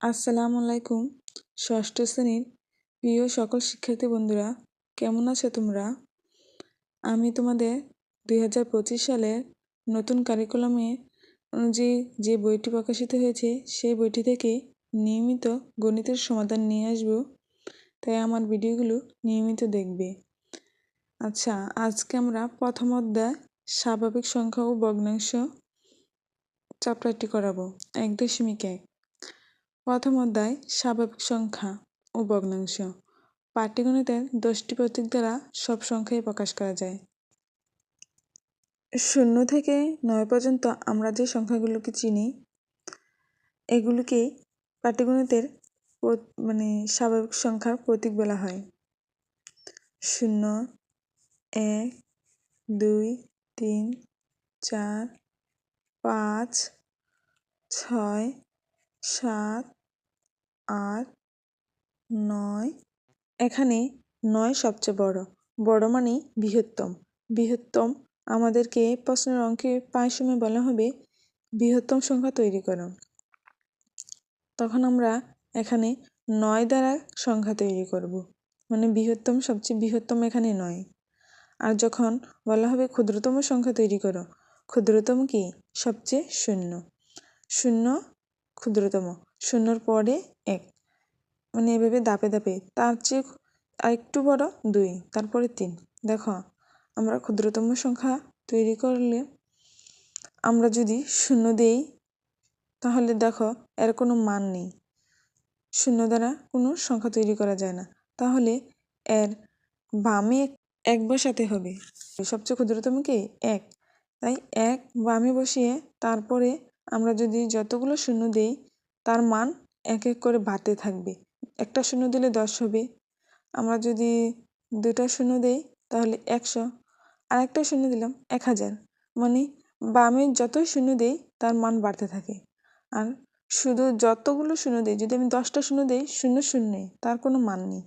আসসালামু আলাইকুম। ষষ্ঠ শ্রেণির প্রিয় সকল শিক্ষার্থী বন্ধুরা, কেমন আছো তোমরা? আমি তোমাদের দুই হাজার পঁচিশ সালের নতুন কারিকুলামে অনুযায়ী যে বইটি প্রকাশিত হয়েছে, সেই বইটি থেকে নিয়মিত গণিতের সমাধান নিয়ে আসব। তাই আমার ভিডিওগুলো নিয়মিত দেখবে। আচ্ছা আজকে আমরা প্রথম অধ্যায় স্বাভাবিক সংখ্যা ও ভগ্নাংশ চ্যাপ্টারটি করাবো। এক দশমিক এক। প্রথম অধ্যায়, স্বাভাবিক সংখ্যা ও ভগ্নাংশ। পাটিগণিতের দশটি প্রতীক দ্বারা সব সংখ্যাই প্রকাশ করা যায়। শূন্য থেকে নয় পর্যন্ত আমরা যে সংখ্যাগুলোকে চিনি এগুলিকেই পাটিগণিতের মানে স্বাভাবিক সংখ্যার প্রতীক বলা হয়। শূন্য, এক, দুই, তিন, চার, পাঁচ, ছয় সাত, আট, নয়। এখানে নয় সবচেয়ে বড়। বড় মানে বৃহত্তম। বৃহত্তম আমাদেরকে প্রশ্নের অঙ্কে প্রায় সময় বলা হবে বৃহত্তম সংখ্যা তৈরি করো। তখন আমরা এখানে নয় দ্বারা সংখ্যা তৈরি করব। মানে বৃহত্তম সবচেয়ে বৃহত্তম এখানে নয়। আর যখন বলা হবে ক্ষুদ্রতম সংখ্যা তৈরি করো, ক্ষুদ্রতম কি? সবচেয়ে শূন্য। শূন্য ক্ষুদ্রতম। শূন্যর পরে এক। মানে এভাবে দাপে দাপে তার চেয়ে আরেকটু বড় দুই, তারপরে তিন। দেখো, আমরা ক্ষুদ্রতম সংখ্যা তৈরি করলে আমরা যদি শূন্য দেই, তাহলে দেখো, এর কোনো মান নেই। শূন্য দ্বারা কোনো সংখ্যা তৈরি করা যায় না। তাহলে এর বামে এক বসাতে হবে। সবচেয়ে ক্ষুদ্রতম কি? এক। তাই এক বামে বসিয়ে তারপরে আমরা যদি যতগুলো শূন্য দেই, তার মান এক এক করে বাড়তে থাকবে। একটা শূন্য দিলে দশ হবে। আমরা যদি দুটা শূন্য দেই, তাহলে একশো। আর একটা শূন্য দিলাম এক হাজার। মানে বামে যতই শূন্য দেই, তার মান বাড়তে থাকে। আর শুধু যতগুলো শূন্য দিই, যদি আমি দশটা শূন্য দিই, শূন্য শূন্যে, তার কোনো মান নেই।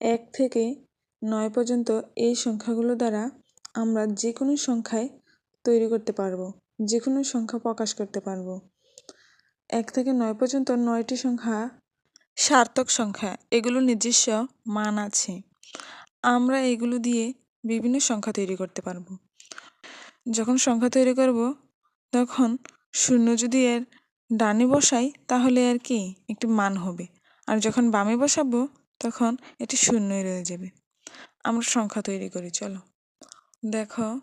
এক থেকে নয় পর্যন্ত এই সংখ্যাগুলো দ্বারা আমরা যে কোনো সংখ্যায় তৈরি করতে পারব। যে কোনো সংখ্যা প্রকাশ করতে পারব। এক থেকে নয় পর্যন্ত নয়টি সংখ্যা সার্থক সংখ্যা, এগুলো নিজস্ব মান আছে। আমরা এগুলো দিয়ে বিভিন্ন সংখ্যা তৈরি করতে পারব। যখন সংখ্যা তৈরি করব, তখন শূন্য যদি এর ডানে বসাই, তাহলে আর কি? একটি মান হবে। আর যখন বামে বসাবো, তখন এটি শূন্যই রয়ে যাবে। আমরা সংখ্যা তৈরি করি, চলো। দেখো,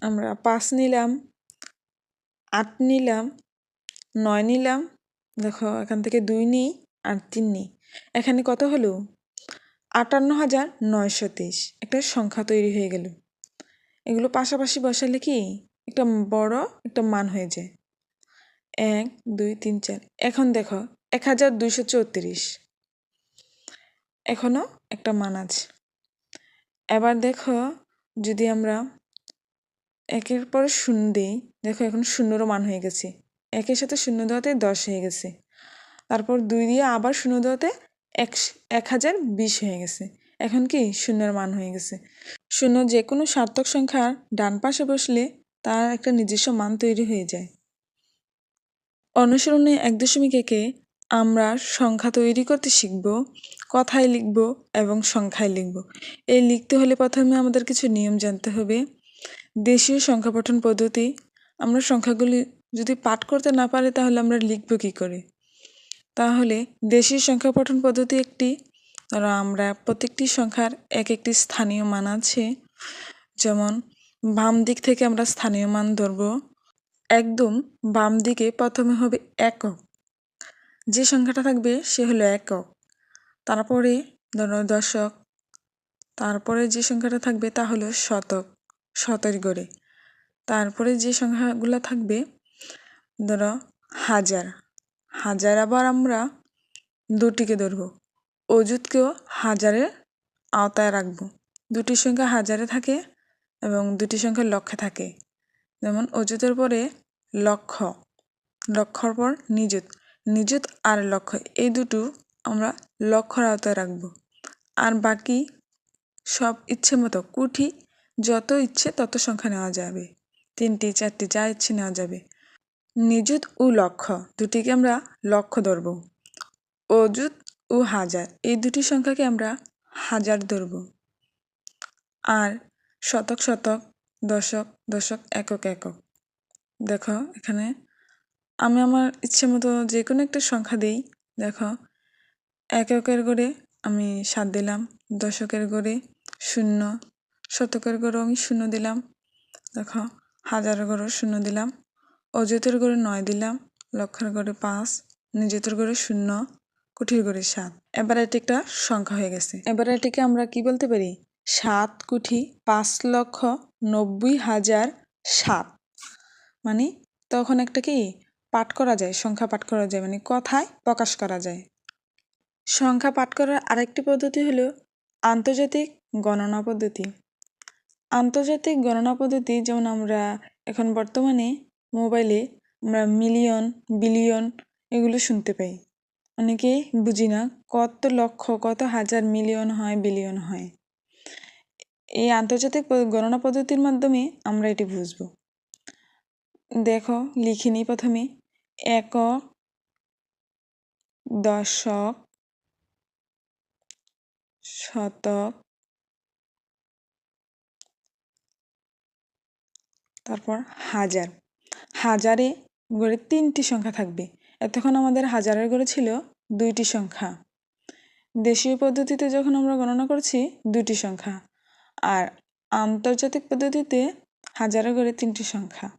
আমরা পাঁচ নিলাম। আট নিলাম, নয় নিলাম, দেখো এখান থেকে দুই নিই আর তিন নিই। এখানে কত হলো? আটান্ন হাজার নয়শো তেইশ। একটা সংখ্যা তৈরি হয়ে গেল। এগুলো পাশাপাশি বসালে কি? একটা বড়, একটা মান হয়ে যায়। এক, দুই, তিন, চার। এখন দেখো, এক হাজার দুইশো চৌত্রিশ। এখনও একটা মান আছে। এবার দেখো যদি আমরা একের পর শূন্য দিই দেখো এখন শূন্যরও মান হয়ে গেছে। একের সাথে শূন্য দেওয়াতে দশ হয়ে গেছে। তারপর দুই দিয়ে আবার শূন্য দেওয়াতে এক এক হাজার বিশ হয়ে গেছে। এখন কি শূন্যের মান হয়ে গেছে। শূন্য যে কোনো সার্থক সংখ্যার ডান পাশে বসলে তার একটা নিজস্ব মান তৈরি হয়ে যায়। অনুসরণে এক দশমিক একে আমরা সংখ্যা তৈরি করতে শিখব, কথায় লিখব এবং সংখ্যায় লিখব। এই লিখতে হলে প্রথমে আমাদের কিছু নিয়ম জানতে হবে। দেশীয় সংখ্যা পঠন পদ্ধতি, আমরা সংখ্যাগুলি যদি পাঠ করতে না পারি তাহলে আমরা লিখব কী করে? তাহলে দেশীয় সংখ্যা পঠন পদ্ধতি একটি, ধরো আমরা প্রত্যেকটি সংখ্যার এক একটি স্থানীয় মান আছে। যেমন, বাম দিক থেকে আমরা স্থানীয় মান ধরব। একদম বাম দিকে প্রথমে হবে একক। যে সংখ্যাটা থাকবে সে হলো একক। তারপরে ধরো দশক। তারপরে যে সংখ্যাটা থাকবে তা হলো শতক। শতের গড়ে তারপরে যে সংখ্যাগুলো থাকবে, ধরো হাজার। হাজার আবার আমরা দুটিকে ধরবো। অযুতকেও হাজারের আওতায় রাখব। দুটি সংখ্যা হাজারে থাকে এবং দুটি সংখ্যা লক্ষে থাকে। যেমন অযুতের পরে লক্ষ। লক্ষর পর নিযুত। নিযুত আর লক্ষ এই দুটো আমরা লক্ষর আওতায় রাখব। আর বাকি সব ইচ্ছে মতো কুঠি যত ইচ্ছে তত সংখ্যা নেওয়া যাবে। তিনটি, চারটি, যা ইচ্ছে নেওয়া যাবে। নিযুত ও লক্ষ দুটিকে আমরা লক্ষ ধরব। অযুত ও হাজার, এই দুটি সংখ্যাকে আমরা হাজার ধরব। আর শতক শতক, দশক দশক, একক একক। দেখো এখানে আমি আমার ইচ্ছে মতো যে কোনো একটা সংখ্যা দিই। দেখো, এককের গড়ে আমি সাত দিলাম, দশকের গড়ে শূন্য শতকের গড়েও আমি শূন্য দিলাম। দেখো, হাজারের গড়েও শূন্য দিলাম, অযুতের গড়ে নয় দিলাম, লক্ষের গড়ে পাঁচ নিজেতের গড়ে শূন্য, কুঠির গড়ে সাত। এবার এটি একটা সংখ্যা হয়ে গেছে। এবার এটিকে আমরা কি বলতে পারি? সাত কোটি পাঁচ লক্ষ নব্বই হাজার সাত। মানে তখন একটা কি? পাঠ করা যায়, সংখ্যা পাঠ করা যায় মানে কথায় প্রকাশ করা যায়। সংখ্যা পাঠ করার আরেকটি পদ্ধতি হলো আন্তর্জাতিক গণনা পদ্ধতি। আন্তর্জাতিক গণনা পদ্ধতি, যেমন আমরা এখন বর্তমানে মোবাইলে আমরা মিলিয়ন, বিলিয়ন এগুলো শুনতে পাই। অনেকেই বুঝি না কত লক্ষ, কত হাজার মিলিয়ন হয়, বিলিয়ন হয়। এই আন্তর্জাতিক গণনা পদ্ধতির মাধ্যমে আমরা এটি বুঝব। দেখো লিখিনি প্রথমে। একক দশক শতক তারপর হাজার। হাজারে গড়ে তিনটি সংখ্যা থাকবে। এতক্ষণ আমাদের হাজারের গড়ে ছিল দুইটি সংখ্যা। দেশীয় পদ্ধতিতে যখন আমরা গণনা করছি দুটি সংখ্যা। আর আন্তর্জাতিক পদ্ধতিতে হাজারের গড়ে তিনটি সংখ্যা।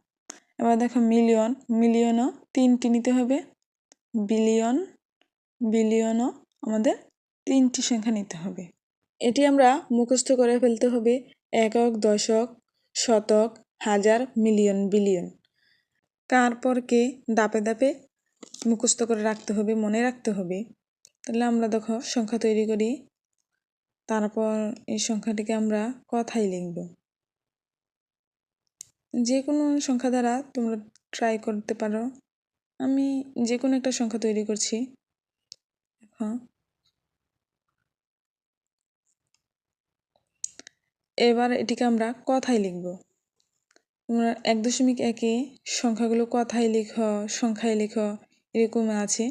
এবার দেখো মিলিয়ন। মিলিয়নও তিনটি নিতে হবে। বিলিয়ন। বিলিয়নও আমাদের তিনটি সংখ্যা নিতে হবে। এটি আমরা মুখস্থ করে ফেলতে হবে একক, দশক, শতক হাজার মিলিয়ন বিলিয়ন। তারপর কে দাপে দাপে মুখস্থ করে রাখতে হবে, মনে রাখতে হবে। তাহলে আমরা দেখো সংখ্যা তৈরি করি। তারপর এই সংখ্যাটিকে আমরা কথাই লিখব। যে কোনো সংখ্যা দ্বারা তোমরা ট্রাই করতে পারো। আমি যে কোনো একটা সংখ্যা তৈরি করছি। এখন এবার এটিকে আমরা কথায় লিখব। তোমরা এক দশমিক একে সংখ্যাগুলো কথায় লিখ, সংখ্যায় লিখ, এরকম আছে।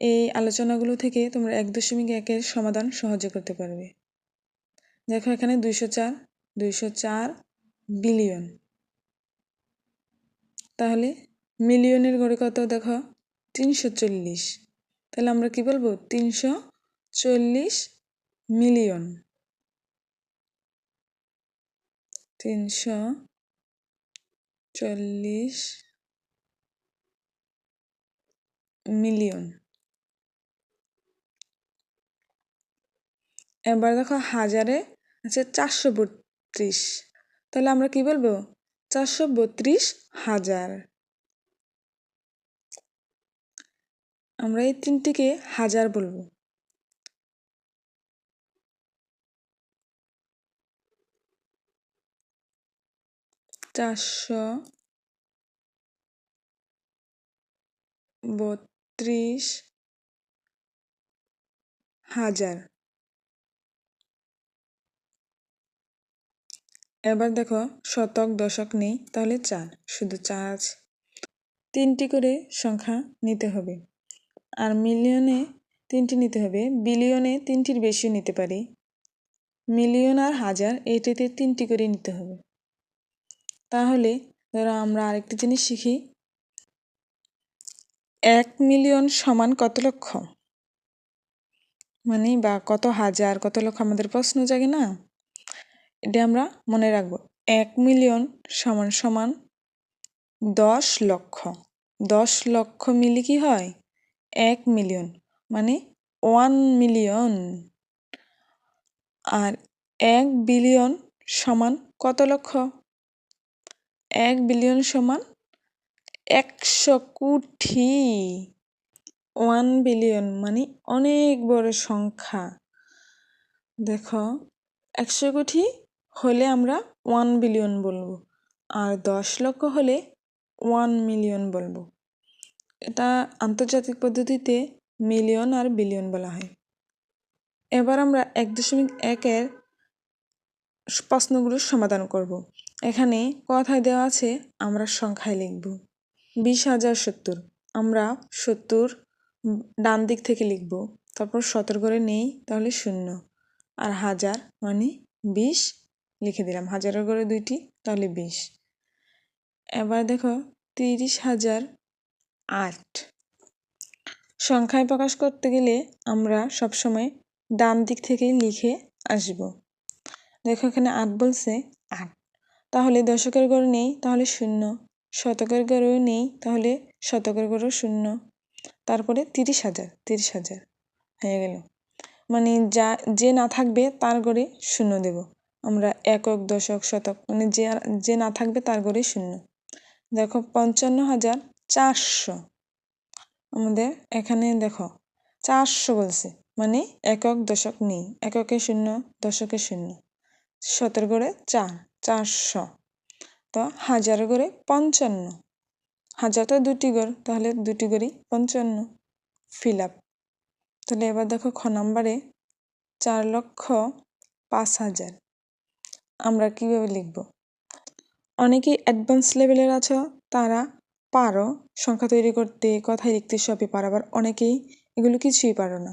এই আলোচনাগুলো থেকে তোমরা এক দশমিক একের সমাধান সহজে করতে পারবে। দেখো এখানে দুইশো চার দুইশো চার বিলিয়ন। তাহলে মিলিয়নের গড়ে কত দেখো? তিনশো চল্লিশ। তাহলে আমরা কি বলব? তিনশো চল্লিশ মিলিয়ন। তিনশো চল্লিশ মিলিয়ন। এবার দেখো হাজারে আছে চারশো বত্রিশ। তাহলে আমরা কি বলব? চারশো বত্রিশ হাজার। আমরা এই তিনটিকে হাজার বলব। চারশো বত্রিশ হাজার। এবার দেখো শতক, দশক নেই, তাহলে চার, শুধু চার আছে। তিনটি করে সংখ্যা নিতে হবে। আর মিলিয়নে তিনটি নিতে হবে, বিলিয়নে তিনটির বেশি নিতে পারি। মিলিয়ন আর হাজার এইটিতে তিনটি করে নিতে হবে। তাহলে ধরো আমরা আরেকটি জিনিস শিখি। এক মিলিয়ন সমান কত লক্ষ? মানে বা কত হাজার, কত লক্ষ আমাদের প্রশ্ন জাগে না? এটা আমরা মনে রাখব। এক মিলিয়ন সমান সমান দশ লক্ষ। দশ লক্ষ মিলি কি হয়? এক মিলিয়ন। মানে ওয়ান মিলিয়ন। আর এক বিলিয়ন সমান কত লক্ষ? এক বিলিয়ন সমান একশো কোটি ওয়ান বিলিয়ন মানে অনেক বড় সংখ্যা। দেখো, একশো কোটি হলে আমরা ওয়ান বিলিয়ন বলব আর দশ লক্ষ হলে ওয়ান মিলিয়ন বলব। এটা আন্তর্জাতিক পদ্ধতিতে মিলিয়ন আর বিলিয়ন বলা হয়। এবার আমরা এক দশমিক একের প্রশ্নগুলোর সমাধান করব। এখানে কথায় দেওয়া আছে, আমরা সংখ্যায় লিখব। বিশ হাজার সত্তর। আমরা সত্তর ডান দিক থেকে লিখব। তারপর সতেরো করে নেই, তাহলে শূন্য। আর হাজার মানে বিশ। লিখে দিলাম। হাজারের করে দুইটি, তাহলে বিশ। এবার দেখো, তিরিশ হাজার আট। সংখ্যায় প্রকাশ করতে গেলে আমরা সবসময় ডান দিক থেকেই লিখে আসব। দেখো এখানে আট বলছে তাহলে দশকের গড় নেই, তাহলে শূন্য। শতকের গড়েও নেই, তাহলে শতকের গড়েও শূন্য। তারপরে তিরিশ হাজার তিরিশ হাজার হয়ে গেল। মানে যা, যে না থাকবে তার গড়ে শূন্য দেব। আমরা একক, দশক, শতক মানে যে যে না থাকবে তার গড়ে শূন্য। দেখো পঞ্চান্ন হাজার চারশো। আমাদের এখানে দেখো চারশো বলছে মানে একক, দশক নেই। এককে শূন্য, দশকে শূন্য। শতের গড়ে চার। চারশো। তো হাজার গড়ে পঞ্চান্ন। হাজার তো দুটি গড়, তাহলে দুটি গড়েই পঞ্চান্ন ফিল আপ তাহলে এবার দেখো খ নাম্বারে চার লক্ষ পাঁচ হাজার। আমরা কীভাবে লিখব? অনেকেই অ্যাডভান্স লেভেলের আছো, তারা পারো সংখ্যা তৈরি করতে কথায় লিখতে, সবই পারো, আবার অনেকেই এগুলো কিছুই পারো না।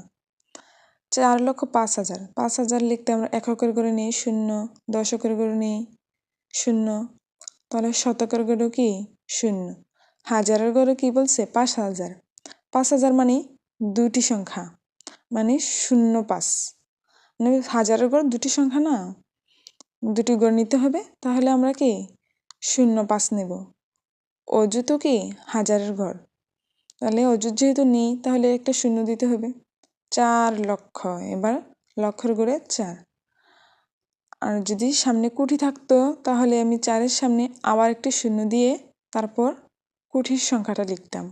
চার লক্ষ পাঁচ হাজার। পাঁচ হাজার লিখতে আমরা এককের করে নিই, শূন্য, দশকের করে নিই শূন্য। তাহলে শতকের গড়েও কি? শূন্য। হাজারের গড়ে কি বলছে? পাঁচ হাজার। পাঁচ হাজার মানে দুটি সংখ্যা। মানে শূন্য পাঁচ। মানে হাজারের গড় দুটি সংখ্যা না? দুটি গড় নিতে হবে, তাহলে আমরা কি? শূন্য পাঁচ নেব। অজু তো কি? হাজারের ঘর তাহলে অজুত যেহেতু নেই, তাহলে একটা শূন্য দিতে হবে। চার লক্ষ। এবার লক্ষর গড়ে চার। আর যদি সামনে কুঠি থাকতো, তাহলে আমি চারের সামনে আবার একটি শূন্য দিয়ে তারপর কুঠির সংখ্যাটা লিখতাম।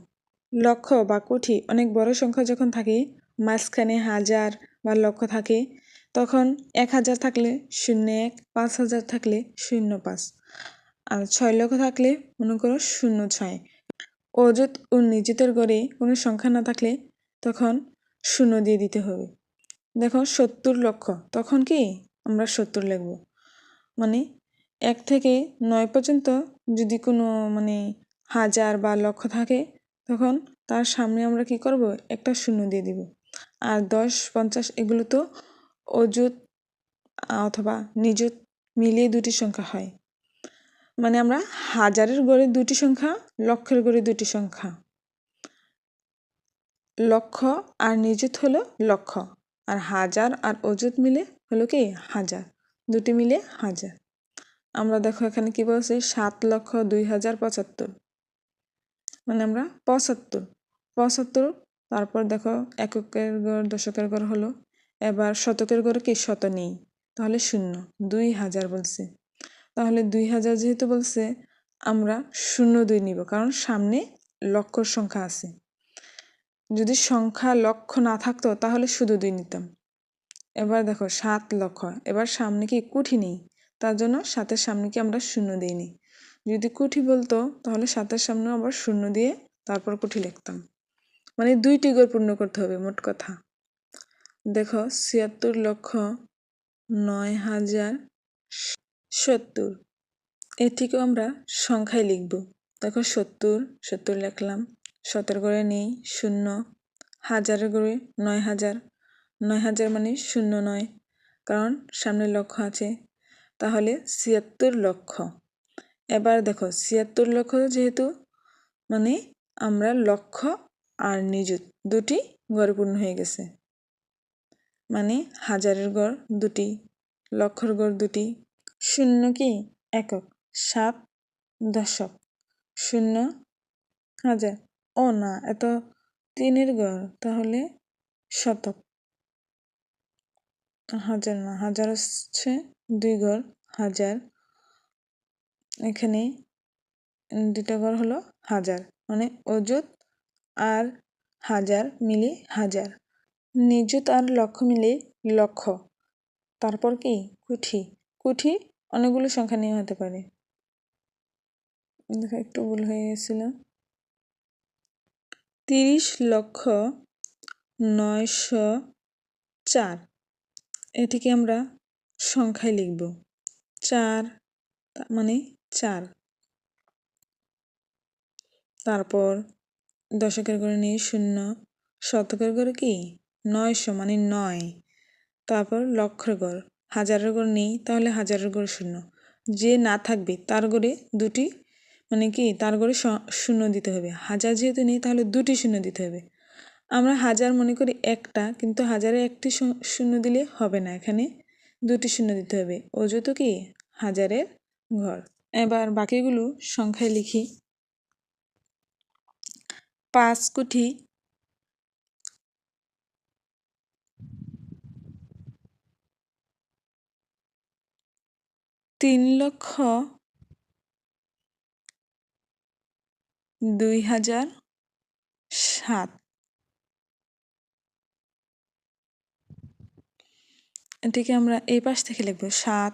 লক্ষ বা কুঠি অনেক বড় সংখ্যা যখন থাকে, মাঝখানে হাজার বা লক্ষ থাকে, তখন এক হাজার থাকলে শূন্য এক, পাঁচ হাজার থাকলে শূন্য পাঁচ। আর ছয় লক্ষ থাকলে মনে করো শূন্য ছয়। অযুত ও নিযুতের গড়ে কোনো সংখ্যা না থাকলে তখন শূন্য দিয়ে দিতে হবে। দেখো সত্তর লক্ষ তখন কি? আমরা সত্তর লিখব। মানে এক থেকে নয় পর্যন্ত যদি কোনো মানে হাজার বা লক্ষ থাকে, তখন তার সামনে আমরা কি করব? একটা শূন্য দিয়ে দিব। আর দশ, পঞ্চাশ এগুলো তো অযুত, অথবা নিযুত মিলিয়ে দুটি সংখ্যা হয়। মানে আমরা হাজারের গড়ে দুটি সংখ্যা, লক্ষের গড়ে দুটি সংখ্যা। লক্ষ আর নিযুত হলো লক্ষ। আর হাজার আর অযুত মিলে হলো কি? হাজার। দুটি মিলে হাজার। আমরা দেখো এখানে কি বলছে? সাত লক্ষ দুই হাজার পঁচাত্তর। মানে আমরা পঁচাত্তর। পঁচাত্তর, তারপর দেখো এককের গড়, দশকের গড় হলো। এবার শতকের গড়ে কি? শত নেই। তাহলে শূন্য। দুই হাজার বলছে। তাহলে দুই হাজার যেহেতু বলছে, আমরা শূন্য দুই নিব। কারণ সামনে লক্ষর সংখ্যা আছে। যদি সংখ্যা লক্ষ না থাকতো, তাহলে শুধু দুই নিতাম। এবার দেখো সাত লক্ষ। এবার সামনে কি কুঠি নেই? তার জন্য সাতের সামনে কি আমরা শূন্য দিইনি যদি কুঠি বলতো, তাহলে সাতের সামনে আবার শূন্য দিয়ে তারপর কুঠি লিখতাম। মানে দুইটি গড় পূর্ণ করতে হবে, মোট কথা। দেখো, ছিয়াত্তর লক্ষ নয় হাজার সত্তর। এটিকেও আমরা সংখ্যায় লিখব। দেখো, সত্তর সত্তর লিখলাম। সতেরো করে নেই, শূন্য। হাজারের করে নয় হাজার। নয় হাজার মানে শূন্য নয়। কারণ সামনে লক্ষ আছে। তাহলে ছিয়াত্তর লক্ষ। এবার দেখো, ছিয়াত্তর লক্ষ যেহেতু মানে আমরা লক্ষ আর নিযুত দুটি গড়ে পূর্ণ হয়ে গেছে। মানে হাজারের গড় দুটি, লক্ষর গড় দুটি। শূন্য কি? একক, সাত দশক। শূন্য হাজার। ও না, এত তিনের গড় তাহলে শতক। হাজার না, হাজার হচ্ছে দুই ঘর, হাজার। এখানে দুটো ঘর হলো হাজার মানে অযুত আর হাজার মিলে হাজার। নিযুত আর লক্ষ মিলে লক্ষ। তারপর কি? কুঠি। কুঠি অনেকগুলো সংখ্যা নিয়ে হতে পারে। দেখো, একটু ভুল হয়ে গেছিল। তিরিশ লক্ষ নয়শো চার। এটিকে আমরা সংখ্যায় লিখব। চার মানে চার। তারপর দশকের ঘরে নেই শূন্য, শতকের ঘরে কি? নয়শো মানে নয়। তারপর লক্ষের ঘর হাজারের ঘর নেই, তাহলে হাজারের ঘর শূন্য। যে না থাকবে, তার ঘরে দুটি মানে কি? তার ঘরে শূন্য দিতে হবে। হাজার যেহেতু নেই, তাহলে দুটি শূন্য দিতে হবে। আমরা হাজার মনে করি একটা, কিন্তু হাজারে একটি শূন্য দিলে হবে না এখানে। দুটি শূন্য দিতে হবে। অযুত কি? হাজারের ঘর। এবার বাকিগুলো সংখ্যায় লিখি। পাঁচ কোটি তিন লক্ষ দুই হাজার সাত। এটিকে আমরা এই পাশ থেকে লিখব সাত,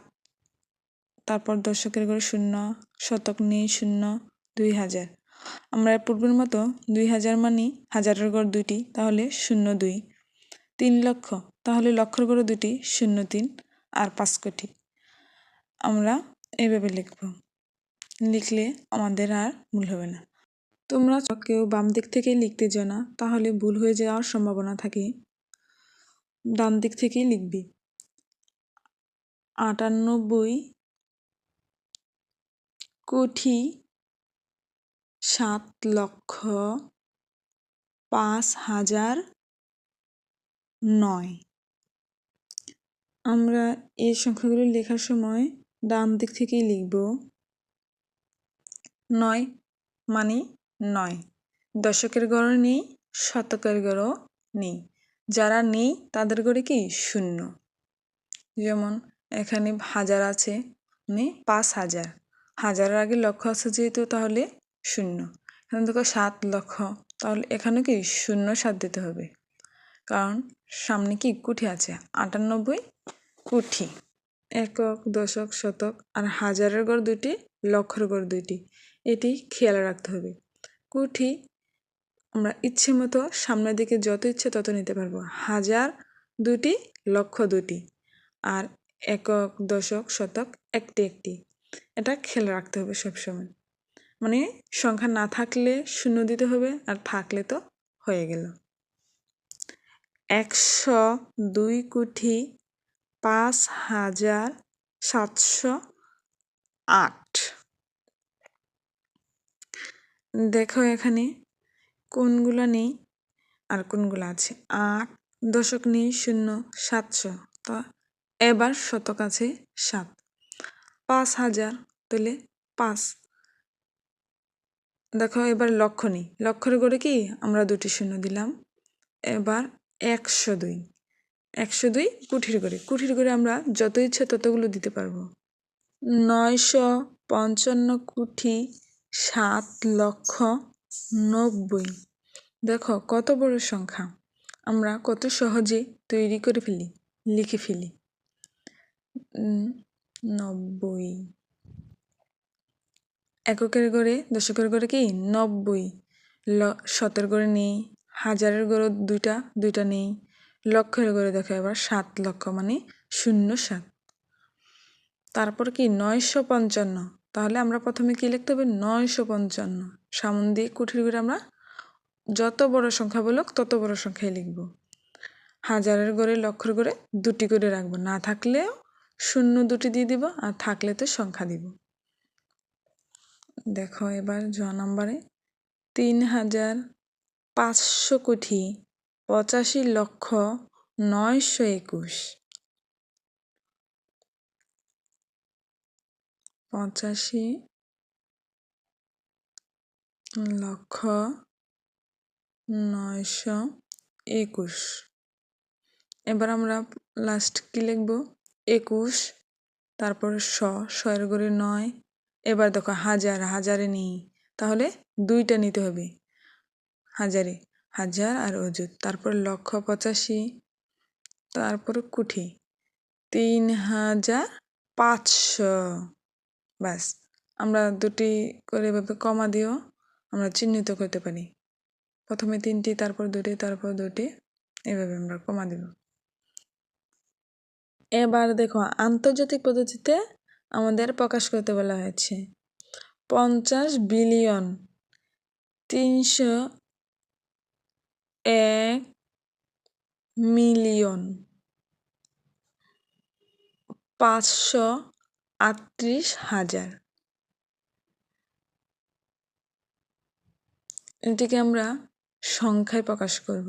তারপর দশকের ঘরে শূন্য, শতক নেই শূন্য, দুই হাজার। আমরা পূর্বের মতো দুই হাজার মানি হাজারের গড় দুইটি, তাহলে শূন্য দুই। তিন লক্ষ, তাহলে লক্ষর গড়ে দুটি শূন্য তিন, আর পাঁচ কোটি। আমরা এভাবে লিখব। লিখলে আমাদের আর ভুল হবে না। তোমরা কেউ বাম দিক থেকেই লিখতে জানা তাহলে ভুল হয়ে যাওয়ার সম্ভাবনা থাকে। ডান দিক থেকেই লিখবি। আটানব্বই কোটি সাত লক্ষ পাঁচ হাজার নয়। আমরা এই সংখ্যাগুলো লেখার সময় ডান দিক থেকেই লিখব। নয় মানে নয়। দশকের গড় নেই, শতকের গড়ও নেই। যারা নেই, তাদের গড়ে কি? শূন্য। যেমন এখানে হাজার আছে মানে পাঁচ হাজার। হাজারের আগে লক্ষ আছে যেহেতু, তাহলে শূন্য। এখানে দেখো সাত লক্ষ, তাহলে এখানে কি শূন্য সাত দিতে হবে? কারণ সামনে কি কুঠি আছে? আটানব্বই কুঠি। একক, দশক, শতক, আর হাজারের গড় দুইটি, লক্ষর গড় দুইটি। এটি খেয়াল রাখতে হবে। কুঠি আমরা ইচ্ছে মতো সামনের দিকে যত ইচ্ছে তত নিতে পারব। হাজার দুটি লক্ষ দুটি আর একক, দশক, শতক, একটি একটি। এটা খেয়াল রাখতে হবে সবসময়। মানে সংখ্যা না থাকলে শূন্য দিতে হবে আর থাকলে তো হয়ে গেল। একশো দুই কোটি পাঁচ হাজার সাতশো আট। দেখো এখানে কোনগুলো নেই আর কোনগুলো আছে? আট, দশক নেই, শূন্য, সাতশো। তা এবার শতক আছে সাত। পাঁচ হাজার তাহলে পাঁচ। দেখো এবার লক্ষ নেই লক্ষের গড়ে কি? আমরা দুটি শূন্য দিলাম। এবার একশো দুই। একশো দুই কুঠির করে। কুঠির করে আমরা যত ইচ্ছে ততগুলো দিতে পারব। নয়শো পঞ্চান্ন কুঠি সাত লক্ষ নব্বই। দেখো কত বড় সংখ্যা। আমরা কত সহজে তৈরি করে ফেলি, লিখে ফেলি। নব্বই। এককের গড়ে, দশকের গড়ে কি? নব্বই। ল শতের গড়ে নেই। হাজারের গড়ে দুইটা দুইটা নেই। লক্ষের গড়ে দেখো এবার সাত লক্ষ মানে শূন্য সাত। তারপর কি? নয়শো পঞ্চান্ন। তাহলে আমরা প্রথমে কি লিখতে হবে? নয়শো পঞ্চান্ন। সামন দিয়ে কুঠির করে আমরা যত বড় সংখ্যা বলুক, তত বড় সংখ্যায় লিখব। হাজারের গড়ে, লক্ষের গড়ে দুটি করে রাখব। না থাকলেও শূন্য দুটি দিয়ে দিব আর থাকলে তো সংখ্যা দিব। দেখো এবার জ নাম্বারে, তিন হাজার পাঁচশো কোটি পঁচাশি লক্ষ নয়শো একুশ। পঁচাশি লক্ষ নয়শো একুশ। এবার আমরা লাস্ট কী লিখব? একুশ, তারপর শ শয়ের গড়ে নয়, এবার দেখো হাজার, হাজারে নেই, তাহলে দুইটা নিতে হবে। হাজারে, হাজার আর অযুত, তারপর লক্ষ পঁচাশি, তারপর কুঠি, তিন হাজার পাঁচশো। ব্যাস, আমরা দুটি করে এভাবে কমা দিও আমরা চিহ্নিত করতে পারি। প্রথমে তিনটি, তারপর দুটি তারপর দুটি, এভাবে আমরা কমা দেব। এবার দেখো, আন্তর্জাতিক পদ্ধতিতে আমাদের প্রকাশ করতে বলা হয়েছে। পঞ্চাশ বিলিয়ন তিনশো এক মিলিয়ন পাঁচশো আটত্রিশ হাজার। এটিকে আমরা সংখ্যায় প্রকাশ করব।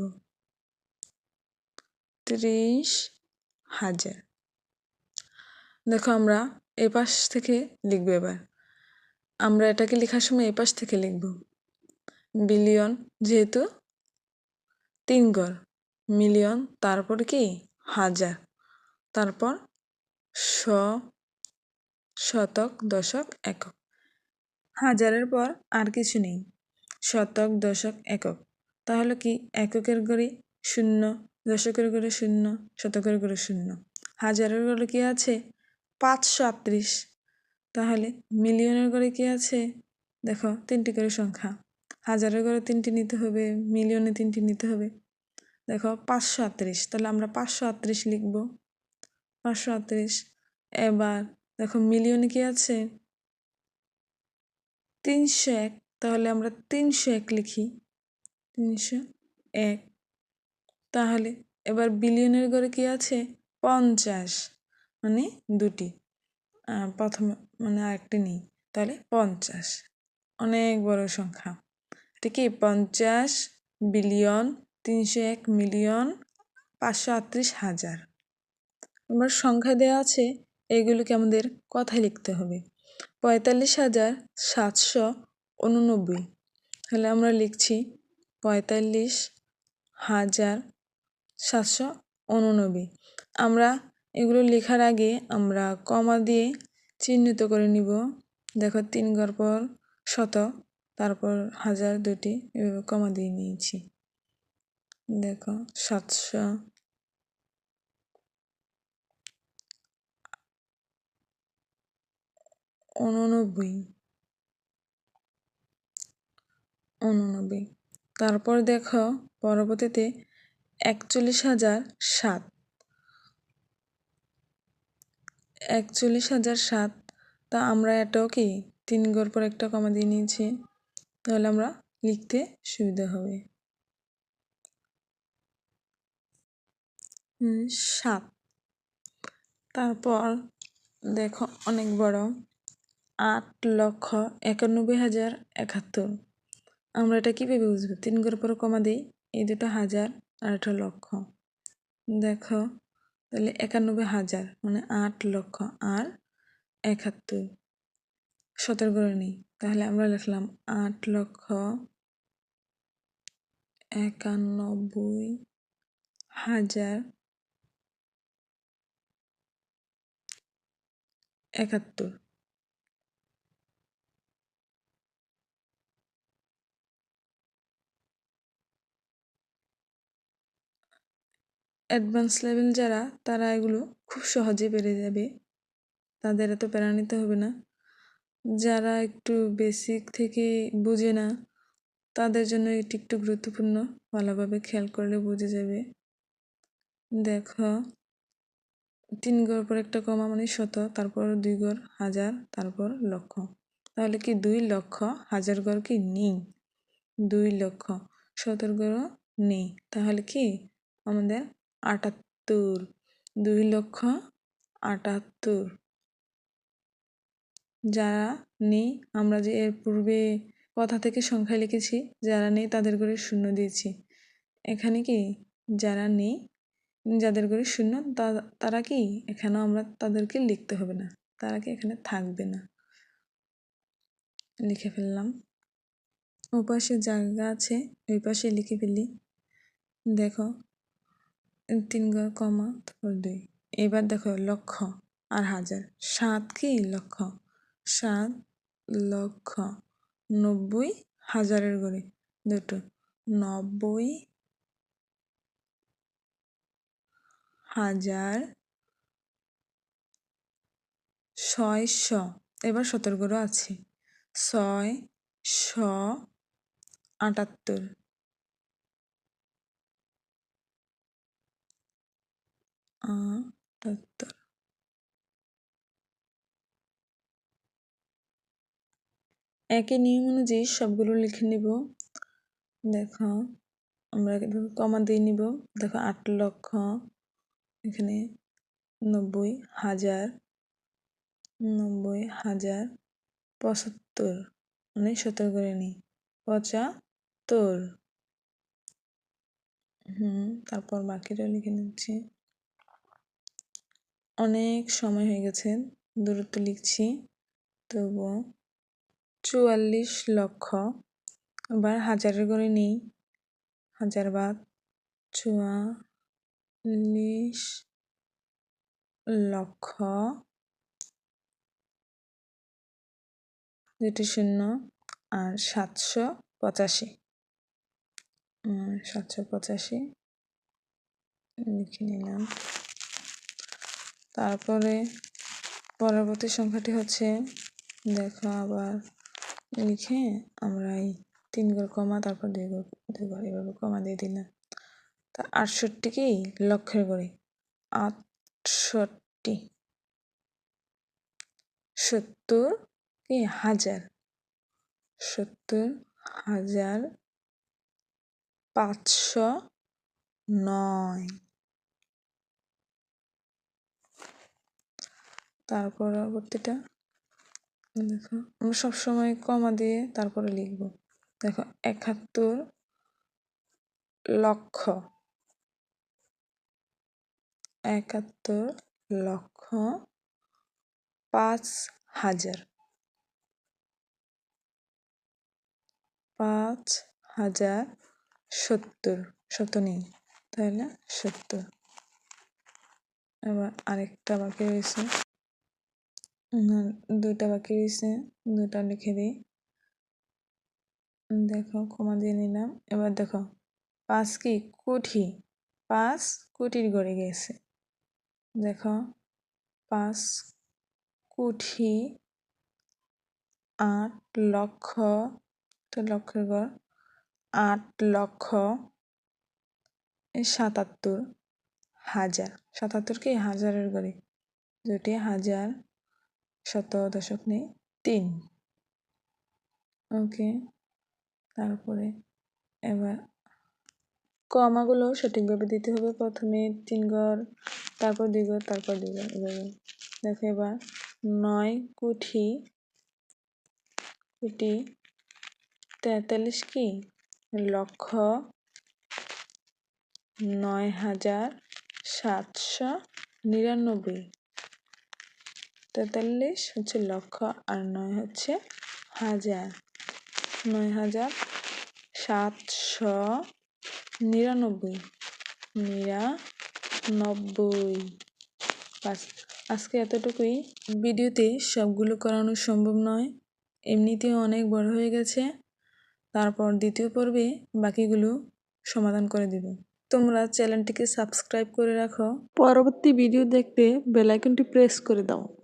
ত্রিশ হাজার। দেখো আমরা এ পাশ থেকে লিখব এবার। আমরা এটাকে লেখার সময় এ পাশ থেকে লিখব। বিলিয়ন যেহেতু তিন গড়, মিলিয়ন তারপর কি? হাজার। তারপর শ শতক দশক একক। হাজারের পর আর কিছু নেই, শতক দশক একক। তাহলে কি এককের গড়ে শূন্য, দশকের গড়ে শূন্য, শতকের গড়ে শূন্য। হাজারের গড়ে কি আছে? পাঁচশো আটত্রিশ। তাহলে মিলিয়নের গড়ে কি আছে? দেখো, তিনটি করে সংখ্যা। হাজারের গড়ে তিনটি নিতে হবে, মিলিয়নে তিনটি নিতে হবে। দেখো, পাঁচশো আটত্রিশ। তাহলে আমরা পাঁচশো আটত্রিশ লিখব। পাঁচশো আটত্রিশ। এবার দেখো, মিলিয়নে কি আছে? তিনশো এক। তাহলে আমরা তিনশো এক লিখি। তিনশো এক। তাহলে এবার বিলিয়নের ঘরে কি আছে? পঞ্চাশ। মানে দুটি। প্রথমে মানে আরেকটি নেই। তাহলে পঞ্চাশ। অনেক বড় সংখ্যা। এটা কি? পঞ্চাশ বিলিয়ন তিনশো এক মিলিয়ন পাঁচশো আটত্রিশ হাজার। এবার সংখ্যা দেওয়া আছে, এগুলোকে আমাদের কথায় লিখতে হবে। পঁয়তাল্লিশ হাজার সাতশো উননব্বই। তাহলে আমরা লিখছি পঁয়তাল্লিশ হাজার সাতশো উননব্বই। আমরা এগুলো লেখার আগে আমরা কমা দিয়ে চিহ্নিত করে নিব। দেখো, তিন ঘর পর শত, তারপর হাজার দুটি এভাবে কমা দিয়ে নিয়েছি। দেখো, সাতশো। উননব্বই। উননব্বই। তারপর দেখো, পরবর্তীতে একচল্লিশ হাজার সাত। একচল্লিশ হাজার সাত। তা আমরা এটাও কি তিন গড় পর একটা কমা দিয়ে নিয়েছি? তাহলে আমরা লিখতে সুবিধা হবে। সাত। তারপর দেখো অনেক বড়। আট লক্ষ একানব্বই হাজার একাত্তর। আমরা এটা কীভাবে বুঝব? তিন গড় পর কমা দিই, এই দুটো হাজার আর একটা লক্ষ। দেখো তাহলে একানব্বই হাজার মানে আট লক্ষ আর একাত্তর। সতেরো করে নেই, তাহলে আমরা লিখলাম আট লক্ষ একানব্বই হাজার একাত্তর। অ্যাডভান্স লেভেল যারা, তারা এগুলো খুব সহজে পেরে যাবে। তাদের এত প্যারা নিতে হবে না। যারা একটু বেসিক থেকে বুঝে না, তাদের জন্য এটি একটু গুরুত্বপূর্ণ। ভালোভাবে খেয়াল করলে বুঝে যাবে। দেখো, তিন গড় পর একটা কমা মানে শত, তারপর দুই গড় হাজার, তারপর লক্ষ। তাহলে কি দুই লক্ষ হাজার গড় কি নেই? দুই লক্ষ শতর গড় নেই। তাহলে কি? আমাদের আটাত্তর, দুই লক্ষ আটাত্তর। যারা নেই, আমরা যে এর পূর্বে কথা থেকে সংখ্যা লিখেছি, যারা নেই তাদের করে শূন্য দিয়েছি। এখানে কি যারা নেই, যাদের করে শূন্য তারা কি এখানেও আমরা তাদেরকে লিখতে হবে না? তারা কি এখানে থাকবে না? লিখে ফেললাম। ওপাশে জায়গা আছে, ওই পাশে লিখে ফেলি। দেখো তিন ঘর কমা তারপর দুই। এবার দেখো লক্ষ আর হাজার। সাত কি? লক্ষ সাত লক্ষ নব্বই হাজারের গড়ে। দুটো। নব্বই হাজার ছয়শো। এবার সতর্করও আছে। ছয় শ আটাত্তর। আটাত্তর একই নিয়ম অনুযায়ী সবগুলো লিখে নেব। দেখো, আমরা এভাবে কমা দিয়ে নিব। দেখো, আট লক্ষ, এখানে নব্বই হাজার নব্বই হাজার, পঁচাত্তর মানে সত্তর করে নিই। পঁচাত্তর। হুম, তারপর বাকিটা লিখে নিচ্ছি। অনেক সময় হয়ে গেছে, দূরত্ব লিখছি। তবুও চুয়াল্লিশ লক্ষ এবার হাজারের করে নেই। হাজার বাদ, চুয়াল্লিশ লক্ষ দুটি শূন্য আর সাতশো পঁচাশি। সাতশো পঁচাশি। লিখে নিলাম। তারপরে পরবর্তী সংখ্যাটি হচ্ছে, দেখো আবার লিখে আমরা এই তিন ঘর কমা, তারপর দুই ঘর দুই এভাবে কমা দিয়ে দিলাম। তা আটষট্টিকেই লক্ষের করে আটষট্টি, সত্তর কি হাজার, সত্তর হাজার পাঁচশো নয়। তার পরবর্তীটা দেখো, আমরা সবসময় কমা দিয়ে তারপরে লিখব। দেখো, একাত্তর লক্ষ। একাত্তর লক্ষ পাঁচ হাজার। পাঁচ হাজার সত্তর। সত্তর নেই, তাহলে সত্তর। এবার আরেকটা বাকি রয়েছে। দুইটা বাকি রয়েছে। দুটা লিখে দিই। দেখো কমা দিয়ে নিলাম। এবার দেখো, পাঁচ কি? কোটি পাঁচ কোটির গড়ে গেছে। দেখো, পাঁচ কোটি আট লক্ষ। তো লক্ষের গড় আট লক্ষ সাতাত্তর হাজার। সাতাত্তর কি? হাজারের গড়ে। দুটি হাজার শত দশক নেই তিন। ওকে, তারপরে এবার কমাগুলো সঠিকভাবে দিতে হবে। প্রথমে তিন ঘর তারপর দুই ঘর তারপর দুই ঘর এভাবে। দেখো এবার নয় কুঠি কুটি তেতাল্লিশ কি? লক্ষ নয় হাজার সাতশো নিরানব্বই। তেতাল্লিশ হচ্ছে লক্ষ আর নয় হচ্ছে হাজার। নয় হাজার সাতশো নিরানব্বই। নিরানব্বই। বাস, আজকে এতটুকুই। ভিডিওতে সবগুলো করানো সম্ভব নয়। এমনিতেও অনেক বড় হয়ে গেছে। তারপর দ্বিতীয় পর্বে বাকিগুলো সমাধান করে দেব। তোমরা চ্যানেলটিকে সাবস্ক্রাইব করে রাখো। পরবর্তী ভিডিও দেখতে বেলাইকনটি প্রেস করে দাও।